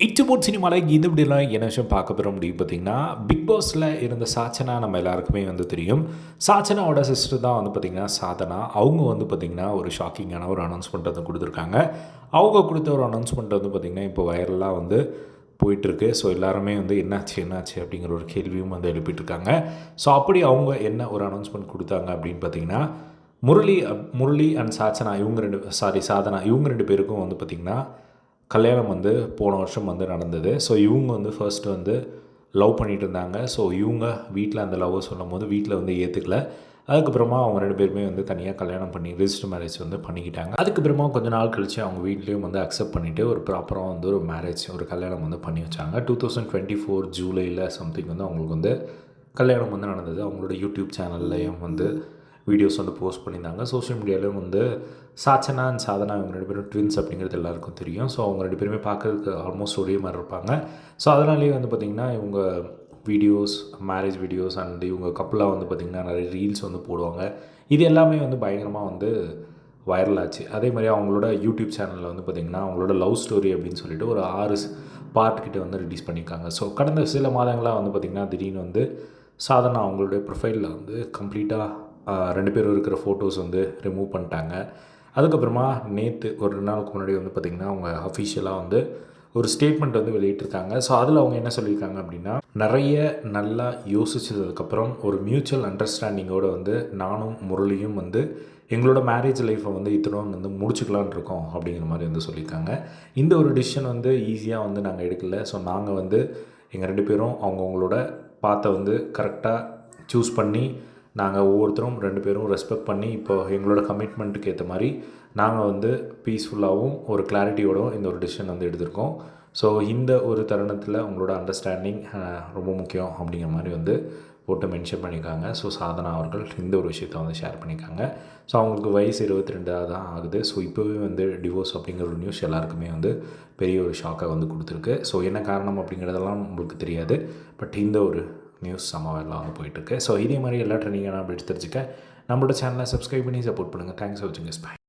இச்சபோட் சினிமாவில் இது இப்படிலாம் என்ன விஷயம் பார்க்க போகிறோம் அப்படின்னு பார்த்தீங்கன்னா பிக் பாஸில் இருந்த சாச்சனா நம்ம எல்லாருக்குமே வந்து தெரியும். சாச்சனாவோட சிஸ்டர் தான் வந்து பார்த்திங்கன்னா சாதனா. அவங்க வந்து பார்த்திங்கன்னா ஒரு ஷாக்கிங்கான ஒரு அனௌன்ஸ்மெண்ட் வந்து கொடுத்துருக்காங்க. அவங்க கொடுத்த ஒரு அனௌன்ஸ்மெண்ட் வந்து பார்த்திங்கன்னா இப்போ வைரலாக வந்து போயிட்டுருக்கு. ஸோ எல்லாருமே வந்து என்னாச்சு என்னாச்சு? அப்படிங்கிற ஒரு கேள்வியும் வந்து எழுப்பிட்டு இருக்காங்க ஸோ அப்படி அவங்க என்ன ஒரு அனௌன்ஸ்மெண்ட் கொடுத்தாங்க அப்படின்னு பார்த்தீங்கன்னா முரளி அப்- முரளி அண்ட் சாச்சனா இவங்க ரெண்டு சாரி சாதனா இவங்க ரெண்டு பேருக்கும் வந்து பார்த்திங்கன்னா கல்யாணம் வந்து போன வருஷம் வந்து நடந்தது. ஸோ இவங்க வந்து ஃபர்ஸ்ட் வந்து லவ் பண்ணிட்டு இருந்தாங்க. ஸோ இவங்க வீட்டில் அந்த லவ்வை சொல்லும் போது வீட்டில் வந்து ஏற்றுக்கல அதுக்கப்புறமா அவங்க ரெண்டு பேருமே வந்து தனியாக கல்யாணம் பண்ணி ரிஜிஸ்டர் மேரேஜ் வந்து பண்ணிக்கிட்டாங்க. அதுக்கப்புறமா கொஞ்ச நாள் கழிச்சு அவங்க வீட்லேயும் வந்து அக்செப்ட் பண்ணிவிட்டு ஒரு ப்ராப்பராக வந்து ஒரு மேரேஜ் ஒரு கல்யாணம் வந்து பண்ணி வச்சாங்க. டூ தௌசண்ட் டுவெண்ட்டி ஃபோர் ஜூலையில் சம்திங் வந்து அவங்களுக்கு வந்து கல்யாணம் வந்து நடந்தது. அவங்களோட யூடியூப் சேனல்லையும் வந்து வீடியோஸ் வந்து போஸ்ட் பண்ணியிருந்தாங்க. சோஷியல் மீடியாவிலும் வந்து சாச்சனா அண்ட் சாதனா இவங்க ரெண்டு பேரும் ட்வின்ஸ் அப்படிங்கிறது எல்லாருக்கும் தெரியும். ஸோ அவங்க ரெண்டு பேருமே பார்க்கறதுக்கு ஆல்மோஸ்ட் ஒரே மாதிரி இருப்பாங்க. ஸோ அதனாலேயே வந்து பார்த்திங்கன்னா இவங்க வீடியோஸ் மேரேஜ் வீடியோஸ் அண்ட் இவங்க கப்பலாக வந்து பார்த்திங்கன்னா நிறைய ரீல்ஸ் வந்து போடுவாங்க. இது எல்லாமே வந்து பயங்கரமாக வந்து வைரல் ஆச்சு. அதே மாதிரி அவங்களோட யூடியூப் சேனலில் வந்து பார்த்திங்கன்னா அவங்களோட லவ் ஸ்டோரி அப்படின்னு சொல்லிட்டு ஒரு ஆறு பார்ட் கிட்டே வந்து ரிலீஸ் பண்ணியிருக்காங்க. ஸோ கடந்த சில மாதங்களாக வந்து பார்த்திங்கன்னா திடீர்னு வந்து சாதனா அவங்களுடைய ப்ரொஃபைலில் வந்து கம்ப்ளீட்டாக ரெண்டு பேரும் இருக்கிற ஃபோட்டோஸ் வந்து ரிமூவ் பண்ணிட்டாங்க. அதுக்கப்புறமா நேற்று ஒரு ரெண்டு நாளுக்கு முன்னாடி வந்து பார்த்திங்கன்னா அவங்க அஃபிஷியலாக வந்து ஒரு ஸ்டேட்மெண்ட் வந்து வெளியிட்டிருக்காங்க. ஸோ அதில் அவங்க என்ன சொல்லியிருக்காங்க அப்படின்னா நிறைய நல்லா யோசிச்சதுக்கப்புறம் ஒரு மியூச்சுவல் அண்டர்ஸ்டாண்டிங்கோடு வந்து நானும் முரளியும் வந்து எங்களோட மேரேஜ் லைஃப்பை வந்து இத்தனோன்னு வந்து முடிச்சுக்கலான்னு இருக்கோம் அப்படிங்கிற மாதிரி வந்து சொல்லியிருக்காங்க. இந்த ஒரு டிசிஷன் வந்து ஈஸியாக வந்து நாங்கள் எடுக்கல. ஸோ நாங்கள் வந்து எங்கள் ரெண்டு பேரும் அவங்கவுங்களோட பார்த்த வந்து கரெக்டாக சூஸ் பண்ணி நாங்கள் ஒவ்வொருத்தரும் ரெண்டு பேரும் ரெஸ்பெக்ட் பண்ணி இப்போ எங்களோட கமிட்மெண்ட்டுக்கு ஏற்ற மாதிரி நாங்கள் வந்து பீஸ்ஃபுல்லாகவும் ஒரு கிளாரிட்டியோடும் இந்த ஒரு டிசிஷன் வந்து எடுத்திருக்கோம். ஸோ இந்த ஒரு தருணத்தில் உங்களோட அண்டர்ஸ்டாண்டிங் ரொம்ப முக்கியம் அப்படிங்கிற மாதிரி வந்து போட்டு மென்ஷன் பண்ணியிருக்காங்க. ஸோ சாதனா அவர்கள் இந்த ஒரு விஷயத்த வந்து ஷேர் பண்ணியிருக்காங்க. ஸோ அவங்களுக்கு வயசு இருபத்தி ரெண்டாக தான் ஆகுது. ஸோ இப்போவே வந்து டிவோர்ஸ் அப்படிங்கிற ஒரு நியூஸ் எல்லாருக்குமே வந்து பெரிய ஒரு ஷாக்கை வந்து கொடுத்துருக்கு. ஸோ என்ன காரணம் அப்படிங்கிறதெல்லாம் உங்களுக்கு தெரியாது. பட் இந்த ஒரு நியூஸ் சமவெல்லாம் வந்து போயிட்டுருக்கு. ஸோ இதே மாதிரி எல்லா ட்ரெண்டிங்கான அப்டேட்ஸ் தெரிஞ்சுக்க நம்மளோட சேனலை சப்ஸ்கிரைப் பண்ணி சப்போர்ட் பண்ணுங்கள் தேங்க்ஸ் ஃபார் வாட்சிங் பை